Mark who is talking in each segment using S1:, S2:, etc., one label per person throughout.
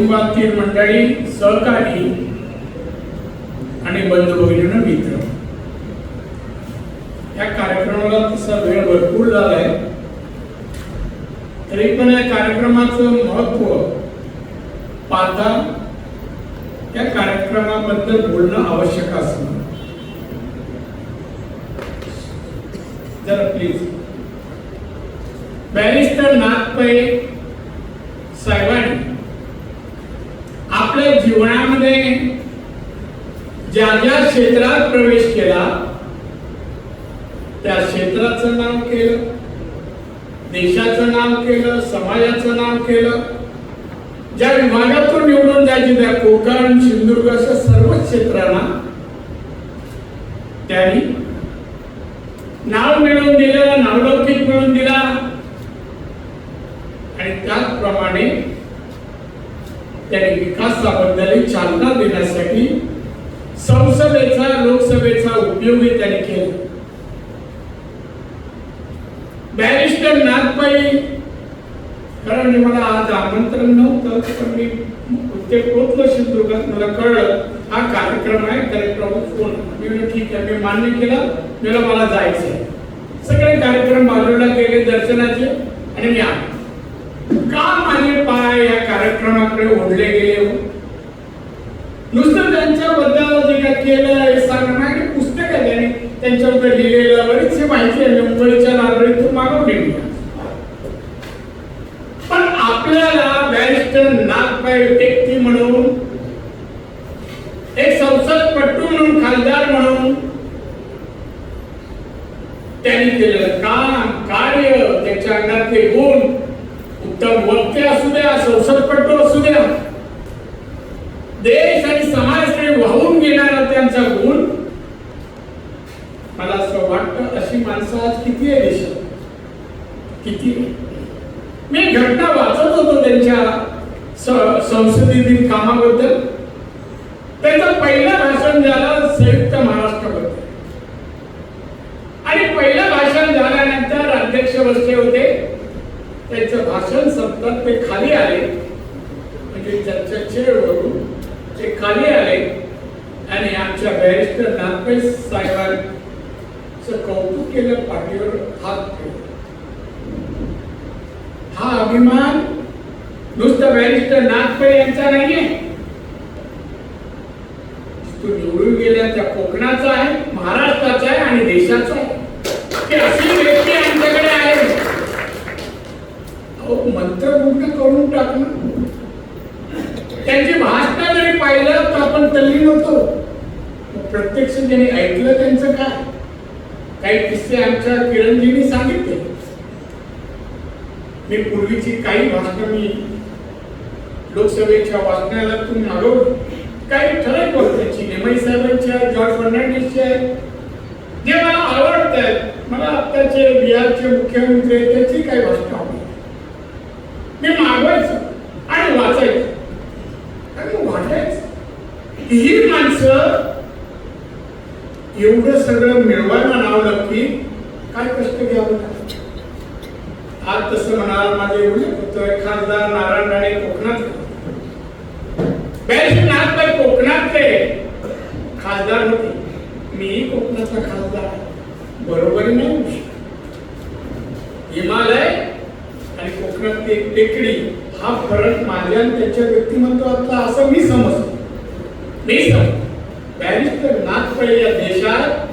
S1: कुटुंबातील मंडळी सहकारी आणि बंधू भगिनीनं मित्र. या कार्यक्रमाला तसा वेळ भरपूर झालाय. तरी पण या कार्यक्रमाचं महत्त्व पाहता या कार्यक्रमाबद्दल बोलणं आवश्यक असतं. जरा प्लीज बॅरिस्टर नागपै साहेबांनी आपल्या जीवनामध्ये ज्या ज्या क्षेत्रात प्रवेश केला त्या क्षेत्राचं नाव केलं देशाचं नाव केलं समाजाचं नाव केलं ज्या विभागातून निवडून जायचे त्या कोकण सिंधुदुर्ग अशा सर्व क्षेत्रांना त्यांनी नाव मिळवून दिलं नावलौकिक मिळवून दिला. आणि त्याचप्रमाणे त्यांनी विकासाबद्दल चालना देण्यासाठी संसदेचा लोकसभेचा उपयोगही त्यांनी केला. बॅरिस्टर नागपाई कारण म्हणजे मला आज आमंत्रण नव्हतं पण मी ते पोचलो सिंधुदुर्गात. मला कळलं हा कार्यक्रम आहे कार्यक्रम फोन मी ठीक आहे मी मान्य केलं मला मला जायचं आहे सगळे कार्यक्रम बाजूला गेले दर्शनाचे आणि मी आलो. का माझे पाय या कार्यक्रमाकडे ओढले गेले हो? नुसतं त्यांच्याबद्दल जे काय केलं हे सांगणं नाही पुस्तक आहे त्यांनी. त्यांच्याबद्दल लिहिलेलं बरीचशी माहिती आहे मुंबईच्या लायब्ररीतून मागवली पण आपल्याला बॅरिस्टर नागपाय व्यक्ती म्हणून एक संसदपटू म्हणून खासदार म्हणून त्यांनी केलेलं काम कार्य त्याच्या अंगातले गुण उत्तम वक्ते असू द्या संसदपटू असू द्या देश आणि समाजकडे वाहून घेणारा त्यांचा गुण मला असं वाटतं अशी माणसं आज किती आहे देशात? किती? मी घटना वाचत होतो त्यांच्या संसदेतील कामाबद्दल. त्यांचं पहिलं भाषण झालं संयुक्त महाराष्ट्राबद्दल आणि पहिलं भाषण झाल्यानंतर अध्यक्ष बसले होते. त्यांचं भाषण संपतात ते खाली आले. म्हणजे त्यांच्या चेअरवरून ते खाली आले. आणि आमच्या बॅरिस्टर नागपै साहेबांचं कौतुक केलं पाठीवर हात ठेवला. हा अभिमान नुसतं बॅरिस्टर नागपे यांचा नाहीये. तो निवडून गेल्या त्या कोकणाचा आहे महाराष्ट्राचा आहे आणि देशाचा आहे. की अशी व्यक्ती आमच्याकडे आहे अहो मंत्रमुग्ध करून टाकणं त्यांची भाषण जरी पाहिलं तर आपण तल्ली होतो प्रत्यक्ष ज्यांनी ऐकलं त्यांचं काय? काही किस्से आमच्या किरणजींनी सांगितले. मी पूर्वीची काही भाषणं मी लोकसभेच्या वाचनालयातून मागवली काही ठराविक वक्त्यांची नेमई साहेबांची आहे जॉर्ज फर्नांडिसची आहे जे मला आवडत आहेत मला आत्ताचे बिहारचे मुख्यमंत्री आहेत त्याची काही भाषणं. आवडतात मी मागवायचं आणि वाचायचं. आणि वाटायचं. ही माणसं एवढं सगळं मिळवायला नावलं की काय कष्ट घ्यावं आज तसं म्हणाल माझे एवढे होतोय खासदार नारायण राणे कोकणात बॅरिस्टर नाथबाई कोकणातले. खासदार होते. मीही कोकणाचा खासदार बरोबर बरोबरी नाही. हिमालय प्रत्येक टेकडी हा फरक माझ्या आणि त्याच्या व्यक्तिमत्वातला असं मी समजतो. मी समजतो. बॅरिस्टर नागपळे या देशात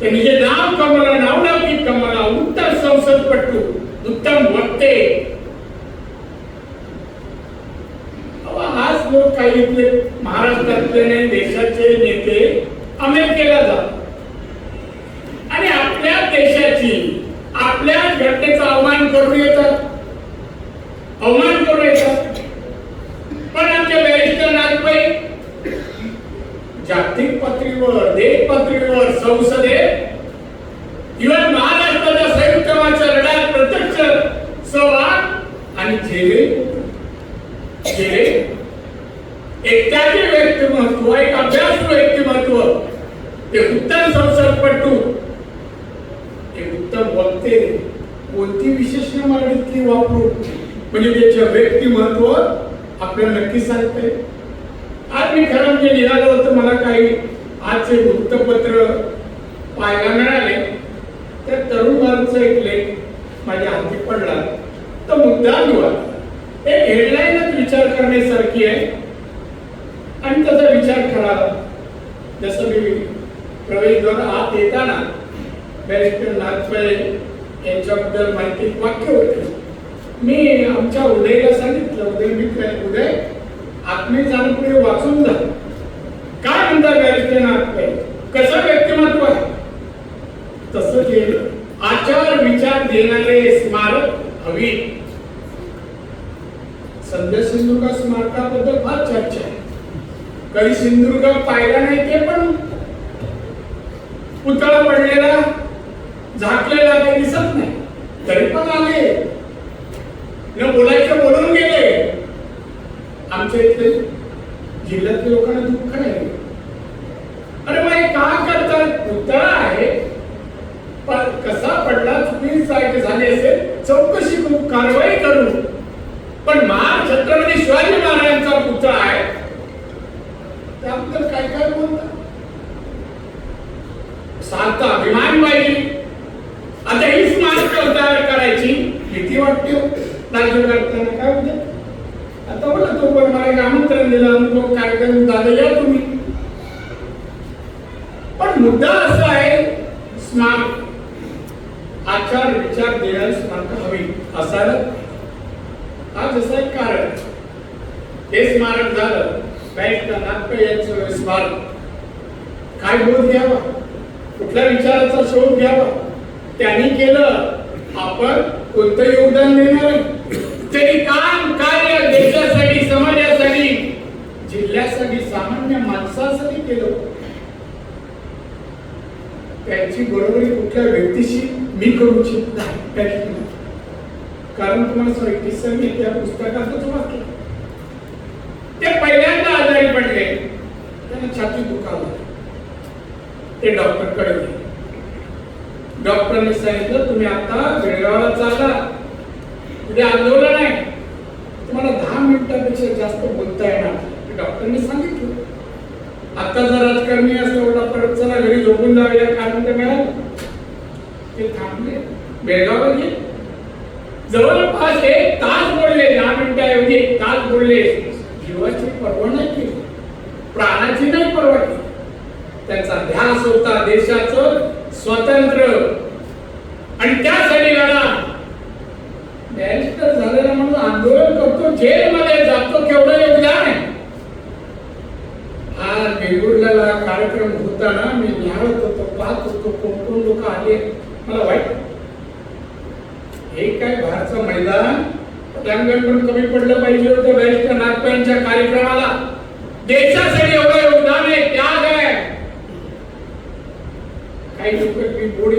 S1: त्यांनी जे नाव कमला नावला की कमला उत्तम संसदपटू उत्तम वक्ते. आज लोक काही महाराष्ट्रातले नाही देशाचे नेते अमेरिकेला जातात आणि आपल्या देशाची आपल्या घटनेचा अवमान करून येतात अवमान करून येतात पण आमच्या बॅरिस्टर नागपाई जागतिक पातळीवर देश पातळीवर संसदेत इव्हन महाराष्ट्राच्या संयुक्त मोर्चा लढ्यात प्रत्यक्ष सहभाग आणि झेले झेले एकट्याचे व्यक्तिमत्व एक अभ्यास व्यक्तिमत्व ते उत्तम संसदपटू तर वक्ते कोणती विशेषण मराठीतली वापरू? म्हणजे त्याचे व्यक्तिमत्व आपल्याला नक्की सांगते. आज मी खरं म्हणजे निघालो होतं मला काही आजचे वृत्तपत्र पाहायला मिळाले. त्या तरुण वाराचं एक लेख माझ्या हाती पडला. तर मुद्दा निवडला एक हेडलाईनच विचार करण्यासारखी आहे. आणि त्याचा विचार खरा. जसं मी प्रवेशद्वार आत येताना बॅरिस्टर नाथपळे यांच्याबद्दल माहिती वाक्य होते. मी आमच्या उदयला सांगितलं उदय मित्र उदय आत्मी जाणपुढे वाचून जा. काय म्हणता बॅरिस्टर नाथपळे कसं व्यक्तिमत्व आहे? तसं जे आचार विचार देणारे स्मारक हवी. सध्या सिंधुदुर्ग स्मारकाबद्दल फार चर्चा आहे. कधी सिंधुदुर्ग पाहिला नाही ते पण पुतळा पडलेला झाकलेला काही दिसत नाही. तरी पण आले न बोलायचं बोलून गेले. आमच्या इथले जिल्ह्यातल्या लोकांना दुःख नाही. अरे मग का करतात? पुतळा आहे. पण कसा पडला चुकीचा सारखे झाले झाली असेल चौकशी करू कारवाई करू. पण महार छत्रपती शिवाजी महाराजांचा पुतळा आहे. त्याबद्दल काय काय बोलतात सारखा अभिमान पाहिजे आता ही स्मारक तयार करायची. भीती वाटते हो. राज्य करताना काय होते आता बोला तो पण मला आमंत्रण दिलं अनुभव कार्यक्रम झालं या तुम्ही. पण मुद्दा असा आहे स्मारक आचार विचार देणारी स्मारक हवी असायला हा जसं एक कारण. हे स्मारक झालं बॅरिस्टर नागपे यांचं स्मारक. काय बोध घ्यावा? कुठल्या विचाराचा शोध घ्यावा? त्यांनी केलं. आपण कोणतं योगदान देणार? तरी काम कार्य देशासाठी समाजासाठी जिल्ह्यासाठी सामान्य माणसासाठी केलं. त्यांची बरोबरी कुठल्या व्यक्तीशी मी करू इच्छित नाही. कारण तुम्हाला सांगितले त्या पुस्तकातच वाचलं. ते पहिल्यांदा आजारी पडले. त्यांना छाती दुखावलं. ते डॉक्टरकडे डॉक्टरने सांगितलं तुम्ही आता बेळगावला चालला उद्या आंदोलन आहे. तुम्हाला दहा मिनिटापेक्षा जास्त बोलता येणार. डॉक्टरने सांगितलं. आता जर राजकारणी असं एवढा परत चला घरी झोपून जाऊया कारण ते मिळालं. ते थांबले. बेळगावला गेले. जवळपास एक तास बोलले दहा मिनिटाऐवजी एक तास बोलले. जीवाची पर्वा नाही केली. प्राणाची नाही पर्वा केली. त्यांचा ध्यास होता देशाचं. स्वतंत्र. आणि त्यासाठी लढा बॅरिस्टर झालेला म्हणून आंदोलन करतो जेलमध्ये जातो केवढं योगदान आहे. आज बेंगुरला कार्यक्रम होताना मी निहाळत होतो पाहत होतो कोण कोण लोक आले मला वाईट हे काय बाहेरचं मैदान पटांगण पण कमी पडलं पाहिजे होतं बॅरिस्टर नागपाईंच्या कार्यक्रमाला. देशासाठी एवढं योगदान आहे त्याग आहे ఐదు लोक मी बोर्ड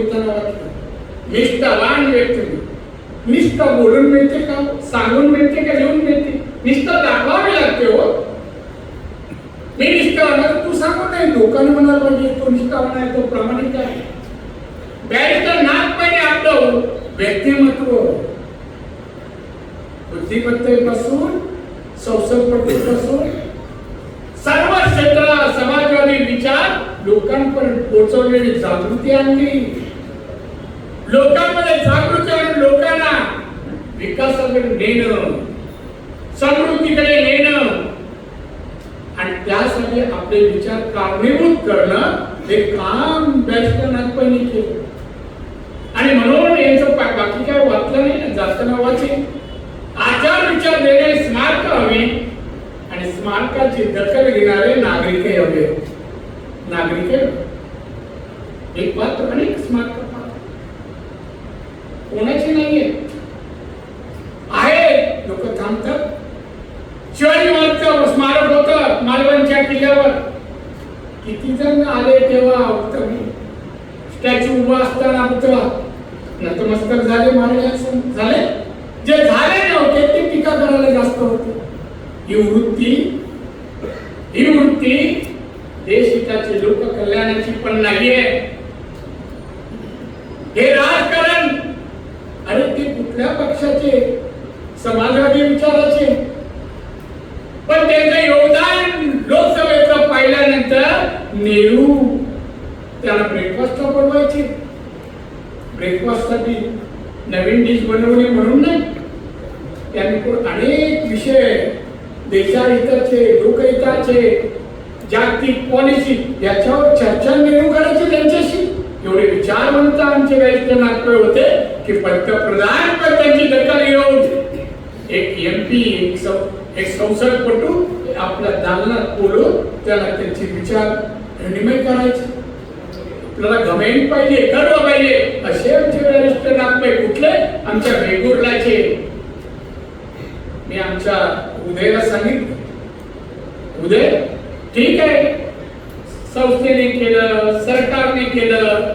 S1: निष्ठावान व्यक्ती. निष्ठा बोलून मिळते का? सांगून मिळते का? लिहून मिळते. निष्ठा दाखवावी लागते हो. मी निष्ठावान तू सांगू नाही. लोकांनी म्हणायला पाहिजे तो निष्ठावान आहे तो प्रामाणिक आहे. बॅरिस्टर नागपाईने आपलं हो. व्यक्तिमत्व. बुद्धिमत्तेपासून संसदपट्टीपासून सर्व क्षेत्रात समाजवादी विचार लोकांपर्यंत पोहोचवलेली जागृती आणली. लोकांमध्ये जागृती आणून लोकांना विकासाकडे नेणं समृद्धीकडे नेणं. आणि त्यासाठी आपले विचार कारणीभूत करणं हे काम व्यस्त नागपाईने केलं. आणि म्हणून यांचं बाकी काय वाचलं नाही ना जास्त नावाचे आचार विचार देणारी स्मारक हवी. आणि स्मारकाची दखल घेणारे নাগরিকের पण त्यांचं योगदान लोकसभेचं पाहिल्यानंतर नेहरू त्याला ब्रेकफास्ट बनवायचे. ब्रेकफास्टसाठी नवीन डिश बनवली म्हणून नाही. त्यांनी पण अनेक विषय देशाहिताचे लोकहिताचे जागतिक पॉलिसी याच्यावर चर्चा नेहरू करायची त्यांच्याशी. एवढे विचारवंत आमचे वरिष्ठ नागपूर होते की पंतप्रधान पण त्यांची दखल घेऊन एक एम पी एक एक संसदपटू आपल्या दालनात बोलून त्याला त्यांचे विचार विनिमय करायचे. आपल्याला गमेंट पाहिजे गर्व पाहिजे असे आमचे वरिष्ठ कुठले? आमच्या वेगुर्लाचे. मी आमच्या उदयला सांगितलं. उदय ठीक आहे. संस्थेने केलं सरकारने केलं.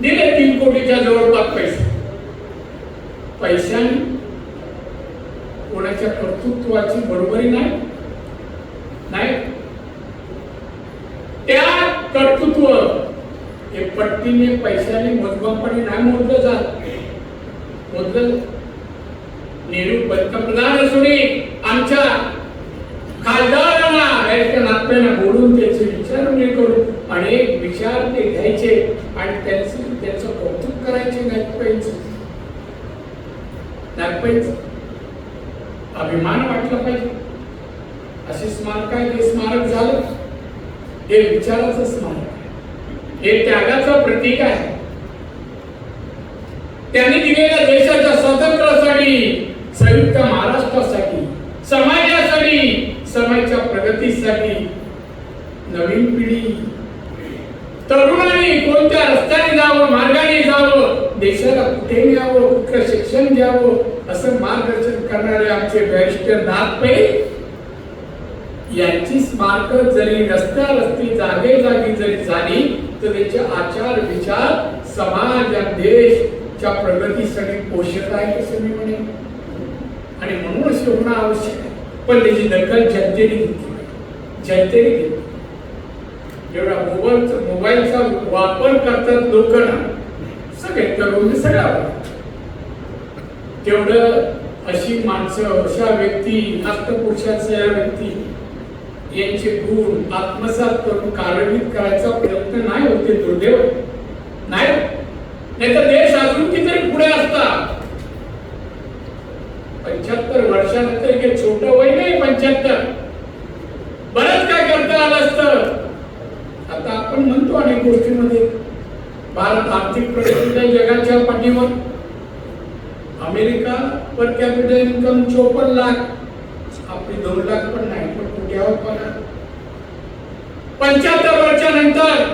S1: दिले तीन कोटीच्या जवळपास पैसे. पैशांनी कोणाच्या कर्तृत्वाची बरोबरी नाही? नाही. त्या कर्तृत्व हे पट्टीने पैशाने मोजमापाने नाही मोजलं जात. मोजलं नेहरू पंतप्रधान असुनी आमच्या खासदारांना याच्या नात्यानं बोलून त्याचे विचारणे करून अनेक विचार ते घ्यायचे. आणि त्यांचं त्याचं कौतुक करायचे नागपाईंचं नागपाईंचं अभिमान वाटला पाहिजे. असे स्मारक आहे ते स्मारक झालं. हे विचाराचं स्मारक आहे. हे त्यागाचं प्रतीक आहे. त्यांनी दिलेल्या देशाच्या स्वातंत्र्यासाठी संयुक्त महाराष्ट्रासाठी समाजासाठी समाजाच्या प्रगतीसाठी नवीन पिढी तरुणांनी कोणत्या रस्त्याने जावं मार्गाने जावं देशाला कुठे न्यावं कुठलं शिक्षण घ्यावं असं मार्गदर्शन करणारे आमचे बॅरिस्टर नागपै यांची स्मारक जरी रस्त्या रस्ती जागे जागी जरी झाली तर त्याचे आचार विचार समाज या देशच्या प्रगतीसाठी पोषक आहे असं मी म्हणेन. आणि म्हणून असे होणं आवश्यक आहे. पण त्याची दखल जनतेने घेतली जनतेने घेतली जेवढा मोबाईलचा मोबाईलचा वापर करतात लोक ना सगळे तरुण सगळ्या तेवढं अशी माणसं अशा व्यक्ती हस्तपुरुषाच्या या व्यक्ती यांचे गुण आत्मसात करून कार्यान्वित करायचा प्रयत्न नाही होते दुर्दैव. नाही नाहीतर देश अजून कितीतरी पुढे असता. पंच्याहत्तर वर्षानंतर हे छोट वय नाही पंच्याहत्तर. बरंच काय करता आलं असतं. आता आपण म्हणतो अनेक गोष्टींमध्ये भारत आर्थिक प्रगतीच्या जगाच्या पाठीवर. अमेरिका पर कॅपिटल इन्कम चोपन्न लाख आपली दोन लाख पण नाही पण कुठ्यावर पगार पंच्याहत्तर वर्षानंतर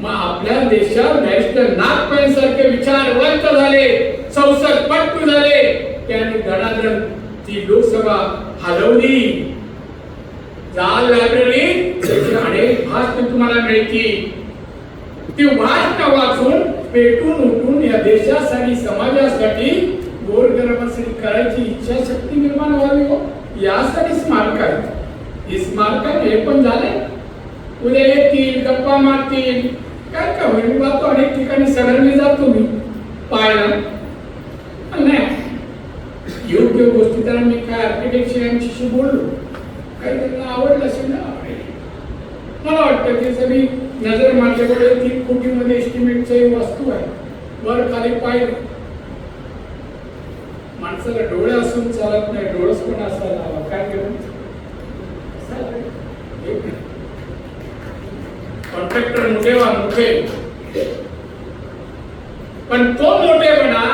S1: मग आपल्या देशात बॅरिस्टर नागपेन सारखे विचार वंत झाले संसद पट्टू झाले त्याने धडाधड ती लोकसभा हलवली. जाल लायब्ररी झाडे अनेक तुम्हाला मिळतील ती भाषण वाचून पेटून उठून या देशासाठी समाजासाठी गोरगरबासाठी करायची इच्छाशक्ती निर्माण व्हावी हो. यासाठी स्मारक आहे. हे स्मारक हे पण झाले उद्या येतील गप्पा मारतील. काय काय होईल? बाबा जातो अनेक ठिकाणी सगळ्यांनी जातो मी पाहायला नाही. योग्य गोष्टी तर मी काय आर्किटेक्चर यांच्याशी बोललो. काही त्यांना आवडलं असेल ना? मला वाटतं की सगळी नजर माझ्याकडे तीन कोटीमध्ये एस्टिमेटची वस्तू आहे. वर खाली पाहिलं माणसाला डोळे असून चालत नाही डोळस पण असायला हवा. काय घेऊन कॉन्ट्रॅक्टर मोठे वा मोठे. पण तो मोठेपणा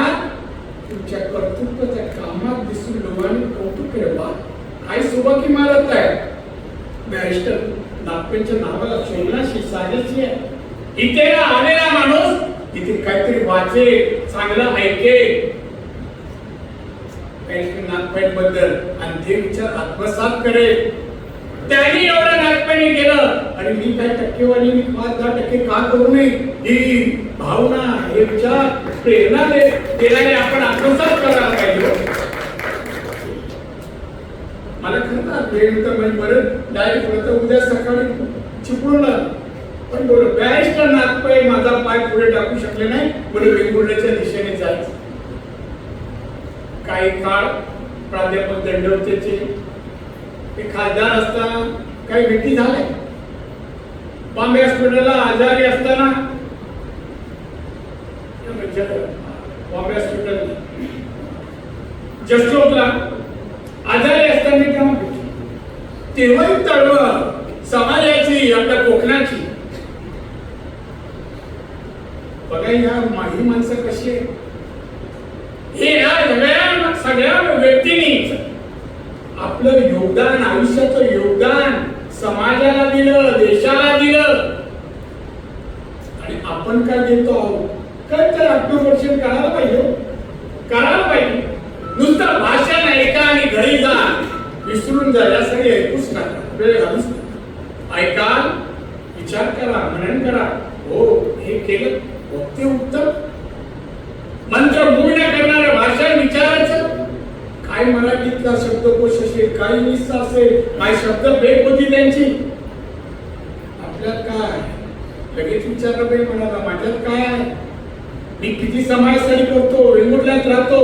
S1: तुमच्या कर्तृत्वाच्या कामात दिसून लोकांनी कौतुक केलं बा काय सुबक इमारत आहे बॅरिस्टर नागपेंच्या नावाला शोधण्याशी साजेशी आहे. इथे आलेला माणूस इथे काहीतरी वाचे चांगलं ऐके. नागपेंटबद्दल आणि ते विचार आत्मसात करेल त्यांनी एवढं नागपेणी केलं. आणि मी काय टक्केवारी मी पाच दहा टक्के का करू नये? ही भावना हे विचार प्रेरणा दे देणारे आपण आत्मसात करायला पाहिजे हो. मला खरं ना प्रेम तर म्हणजे बरं डायरेक्ट होतं उद्या सकाळी चिपळून पण बोल बॅरिस्टर नागपाय माझा पाय पुढे टाकू शकले नाही म्हणून वेंगुर्ल्याच्या दिशेने जायचं. काही काळ प्राध्यापक दंडवतेचे ते. खासदार असताना काही भेटी झाल्या. बॉम्बे हॉस्पिटलला आजारी असताना म्हणजे, बॉम्बे हॉस्पिटल जसरोडला आजारी असताना तेव्हाही तळमळ समाजाची आपल्या कोकणाची. बघा या माझी माणसं कशी आहे हे या सगळ्या सगळ्या व्यक्तींनी आपलं योगदान आयुष्याचं योगदान समाजाला दिलं देशाला दिलं. आणि आपण काय देतो आहोत काय तर आत्मपरीक्षण करायला पाहिजे हो. करायला पाहिजे. नुसतं भाषण ऐका आणि घरी जा. विसरून जा या सगळी ऐकूच नका वेळ घालूच नका ऐका विचार करा मनन करा. हो हे केलं. ते उत्तम. मंत्रमुग्ध करणारं भाषण विचारायचं. काय मराठीतला शब्दकोश असेल काही निस्सा असेल काय शब्द भेट होती त्यांची. आपल्यात काय लगेच विचारलं पाहिजे म्हणाला माझ्यात काय आहे? मी किती समाजासाठी करतो? वेंगुर्ल्यात राहतो.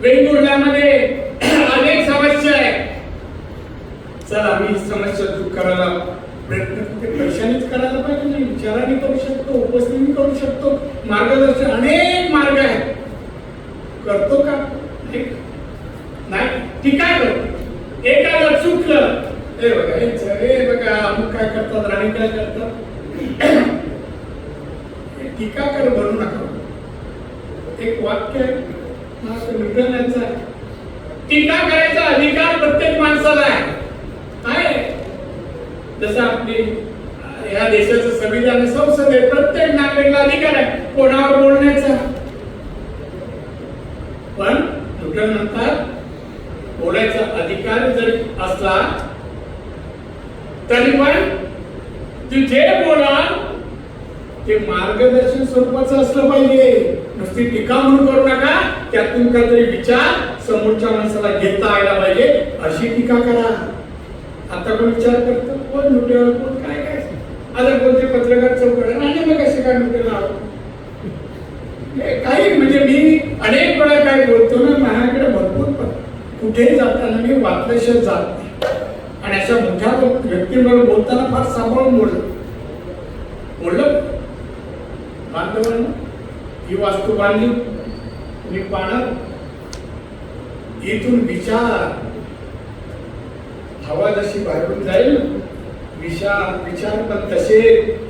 S1: वेंगुर्ल्यामध्ये अनेक समस्या आहे चला मी समस्या दूर करायला प्रयत्न ते पैशानेच करायला पाहिजे नाही विचाराने करू शकतो उपस्थिती करू शकतो. मार्गदर्शन अनेक मार्ग आहेत. करतो का? नाही. नाही. आहे करतो एकाला चुकलं. हे बघा हे हे बघा अमुक काय करतात राणी काय करतात? टीका कर म्हणू नका. एक वाक्य आहे. हा आहे. टीका करायचा अधिकार प्रत्येक माणसाला आहे. जसं आपली या देशाचं संविधान संसद आहे प्रत्येक नागरिकला अधिकार आहे. कोणावर बोलण्याचा पण म्हणतात बोलायचा अधिकार जरी असला तरी पण तू जे बोला ते मार्गदर्शन स्वरूपाचं असलं पाहिजे. नुसती टीका म्हणून करू नका त्यातून काहीतरी विचार समोरच्या माणसाला घेता आला पाहिजे. अशी टीका करा. आता पण विचार करतो कोण लुटेवर कोण काय काय? आता कोणते पत्रकार चौकड आणि मग कसे काय लुटेला काही म्हणजे मी अनेक वेळा काय बोलतो ना माझ्याकडे भरपूर कुठेही जाताना मी वाचल्याशिवाय जात नाही. आणि अशा मोठ्या व्यक्तींबरोबर बोलताना फार सांभाळून बोललो. बोललं? बांधवांनो ही वास्तू बांधली. मी पाहणार. इथून विचार. हवा जशी बाहेरून जाईल. विचार विचार पण तसे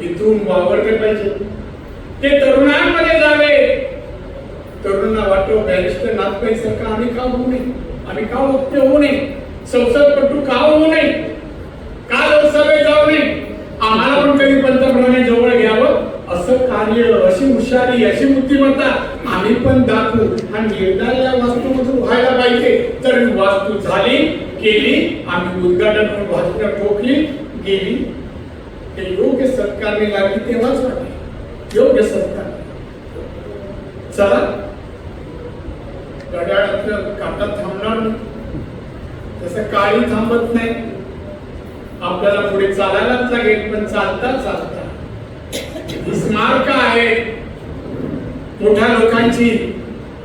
S1: इथून वावरले पाहिजे. ते तरुणांमध्ये जावे. तरुणांना वाटतो बॅरिस्टर नाथपाई सरकार आम्ही का होऊ नये? आम्ही का वक्ते होऊ नये? संसदपटू का होऊ नये? का लोकसभेत जाऊ नये? आम्हाला पण कधी पंतप्रधान जवळ घ्यावं? असं कार्य अशी हुशारी अशी बुद्धिमत्ता आम्ही पण दाखवू. आणि निर्णय या वास्तूमधून व्हायला पाहिजे. तर वास्तू झाली केली आम्ही उद्घाटन करून भाषण ठोकली गेली. ते योग्य सत्कारने लागली तेव्हाच वाटली. योग्य सत्कार चला. घड्याळातलं काटा थांबणार नाही. तसं काळी थांबत नाही. आपल्याला पुढे चालायलाच लागेल पण चालता चालता. ही स्मारक आहे मोठ्या लोकांची.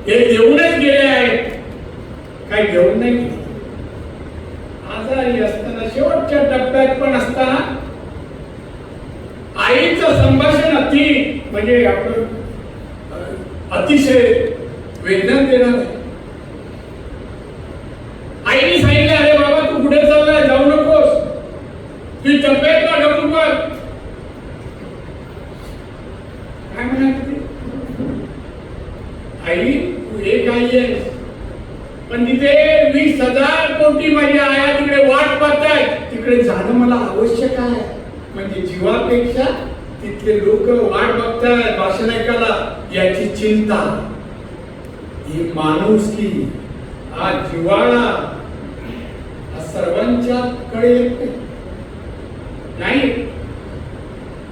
S1: हे देऊनच गेले आहेत. काही घेऊन नाही गेले. असताना शेवटच्या टप्प्यात पण असताना आईचं संभाषण अति म्हणजे आपण अतिशय वेदना देणार आईने सांगितलं अरे बाबा तू पुढे चाललाय? जाऊ नकोस. तुझी तब्येत डबू कर. काय म्हणाली आई तू एक आई आहे पण तिथे वीस हजार कोटी माझी आया तिकडे वाट पाहताय. तिकडे जाणं मला आवश्यक आहे. म्हणजे जीवापेक्षा तिथले लोक वाट बघताय भाषण ऐकायला याची चिंता. ही माणूस की हा जिवाळा हा सर्वांच्या कडे नाही?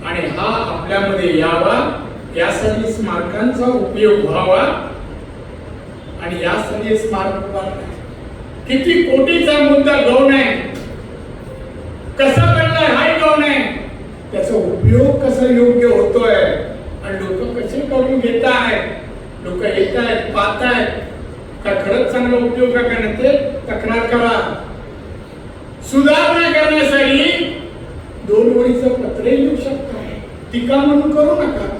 S1: आणि हा आपल्यामध्ये यावा यासाठी स्मारकांचा उपयोग व्हावा. आणि यासाठी स्मारक किती कोटीचा मुद्दा गौण आहे? कसा बनलाय हाय गौण आहे? त्याचा उपयोग कसा योग्य होतोय? आणि लोक कसे करून घेत आहेत लोक येत आहेत पाहत आहेत काय खरंच चांगला उपयोग का करण्यात ते? तक्रार करा. सुधारणा करण्यासाठी दोन ओळीचं पत्रही लिहू शकता. टीका म्हणून करू नका.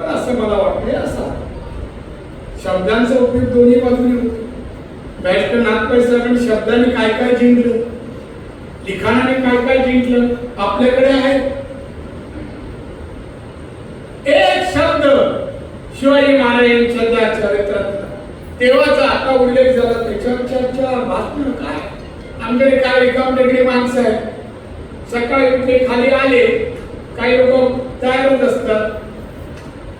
S1: पण असं मला वाटतंय असा. शब्दांचा उपयोग दोन्ही बाजूने होतो. बॅरिस्टर नागपाई साहेबांनी शब्दाने काय काय जिंकलं? लिखाणाने काय काय जिंकलं? आपल्याकडे आहे एक शब्द शिवाजी महाराजांच्या त्या चरित्रातला. तेव्हाचा आता उल्लेख झाला त्याच्यावर चर्चा भाषण काय? आमच्याकडे काय रिकाम टेकडी माणसं आहेत? सकाळी उठले खाली आले. काही लोक तयारच असतात.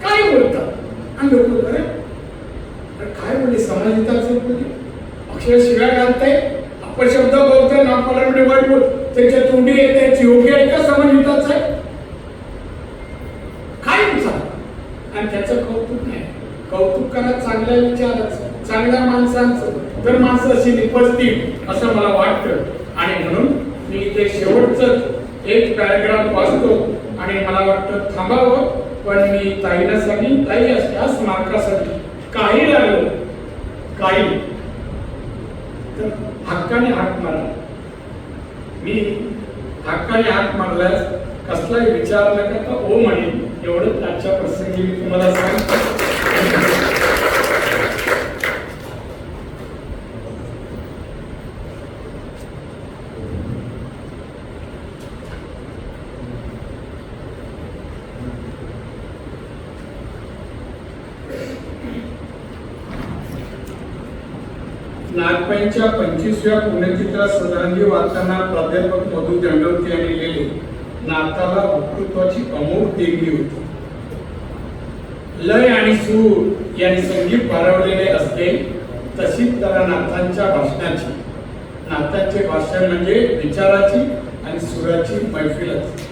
S1: काय बोलतात. आणि लोक अरे काय म्हणजे समाजहिताचं बोलले? अक्षर शिव्या घालते अपशब्द बोलते नागपूर वाईट बोल त्याच्या तोंडी येते योग्य आहे का? समाजहिताचं आहे काय विचार आणि त्याचं कौतुक नाही कौतुक करा चांगल्या विचाराचं चांगल्या माणसांचं. तर माणसं अशी निपजतील असं मला वाटतं. आणि म्हणून मी इथे शेवटच एक पॅराग्राफ वाचतो. आणि मला वाटतं थांबावं पण मी ताईला सांगेन ताई अशा स्मारकासाठी काही लागलं. काही. हक्काने हाक मारा मी हक्काने हाक मारल्यास कसलाही विचार न करता ओ म्हणेन एवढं आजच्या प्रसंगी मी तुम्हाला सांगतो. नागपाईंच्या पंचवीसव्या पुण्यचित्रात श्रद्धांजली वाचताना प्राध्यापक मधु दंडवती यांनी लिहिले नाताला वक्तृत्वाची अमोघ देणगी होती. लय आणि सूर यांनी संगीत भारवलेले असते तशीच त्याला नाथांच्या भाषणाची. नाथांचे भाषण म्हणजे विचाराची आणि सुराची मैफिलच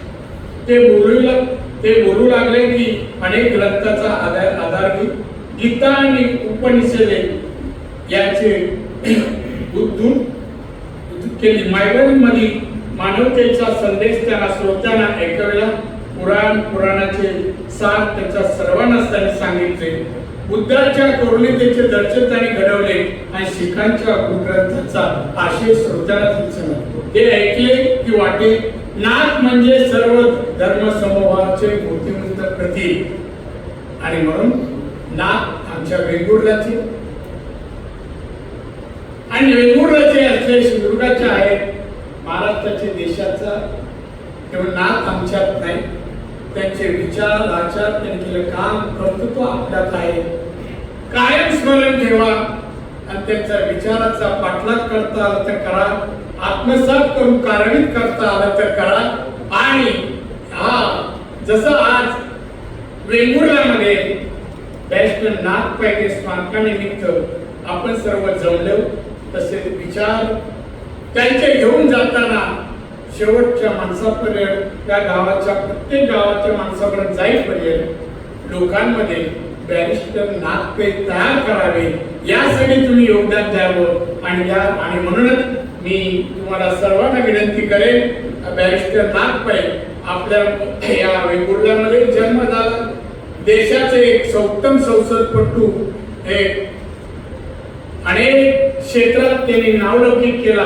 S1: ते बोलूला ते बोलू लागले की अनेक ग्रंथाचा आधार आधार घेऊन गीता आणि उपनिषदे याचे केली. मध्ये मानवतेचा संदेश त्यांना श्रोत्यांना ऐकवला पुराण पुराणाचे सार त्यांच्या सर्वांनाच त्यांनी सांगितले. बुद्धाच्या करुणितेचे दर्शन त्यांनी घडवले आणि शिखांच्या ग्रंथाचा आशय श्रोत्याला दिसला. ते ऐकले की वाटे नाथ म्हणजे सर्व धर्म समूहाचे मूर्तिमंत प्रतीक. आणि म्हणून नाथ आमच्या वेंगुर्ल्याचे आणि वेंगुर्ल्याचे असले सिंधुदुर्गाचे आहेत महाराष्ट्राचे देशाचा तेव्हा नाक आमच्यात नाही त्यांचे विचार आचार त्यांनी केलं काम कर्तृत्व आपल्यात आहे. कायम स्मरण ठेवा आणि त्यांच्या विचाराचा पाठलाग करता आला तर करा आत्मसात करून कार्यान्वित करता आलं तर करा. आणि हा जसं आज वेंगुर्ल्यामध्ये बॅरिस्टर नाग पाहिजे स्मारकानिमित्त आपण सर्व जमलो तसे विचार त्यांचे घेऊन जाताना शेवटच्या माणसापर्यंत त्या गावाच्या प्रत्येक गावाच्या माणसापर्यंत जाईपर्यंत लोकांमध्ये बॅरिस्टर नागपे तयार करावे. यासाठी तुम्ही योगदान द्यावं. आणि या आणि म्हणूनच मी तुम्हाला सर्वांना विनंती करेन बॅरिस्टर नागपै आपल्या या वेगुर्ल्यामध्ये जन्म झाला. देशाचे एक सौत्तम संसदपटू हे अनेक क्षेत्रात त्यांनी नावलौकिक केला.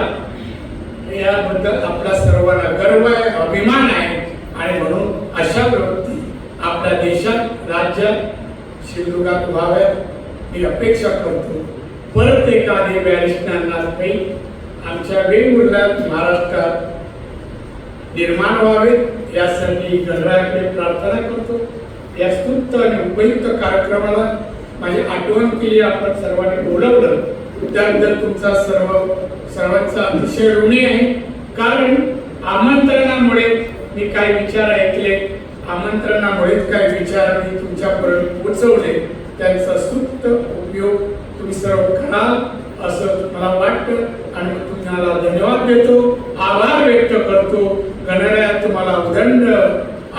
S1: याबद्दल आपला सर्वांना गर्व आहे अभिमान आहे. आणि म्हणून अशा प्रवृत्ती आपल्या देशात राज्यात सिंधुदुर्गात व्हाव्यात मी अपेक्षा करतो. परत एखादी बॅरिस्टरांना काही आमच्या वेगवेगळ्या महाराष्ट्रात निर्माण व्हावेत यासाठी गणरायाकडे प्रार्थना करतो. या स्तुत्त आणि उपयुक्त कार्यक्रमाला माझी आठवण केली. आपण सर्वांनी बोलवलं त्याबद्दल तुमचा सर्व सर्वांचा अतिशय ऋणी आहे. कारण आमंत्रणामुळे मी काही विचार ऐकले. आमंत्रणामुळेच काही विचार मी तुमच्यापर्यंत पोचवले. त्यांचा सुप्त उपयोग तुम्ही सर्व कराल असं मला वाटतं. आणि तुम्हाला धन्यवाद देतो. आभार व्यक्त करतो. गणरायात तुम्हाला उदंड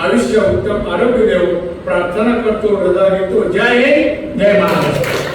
S1: आयुष्य उत्तम आरोग्य देव प्रार्थना करतो. रजा घेतो. जय हिंद. जय महाराष्ट्र.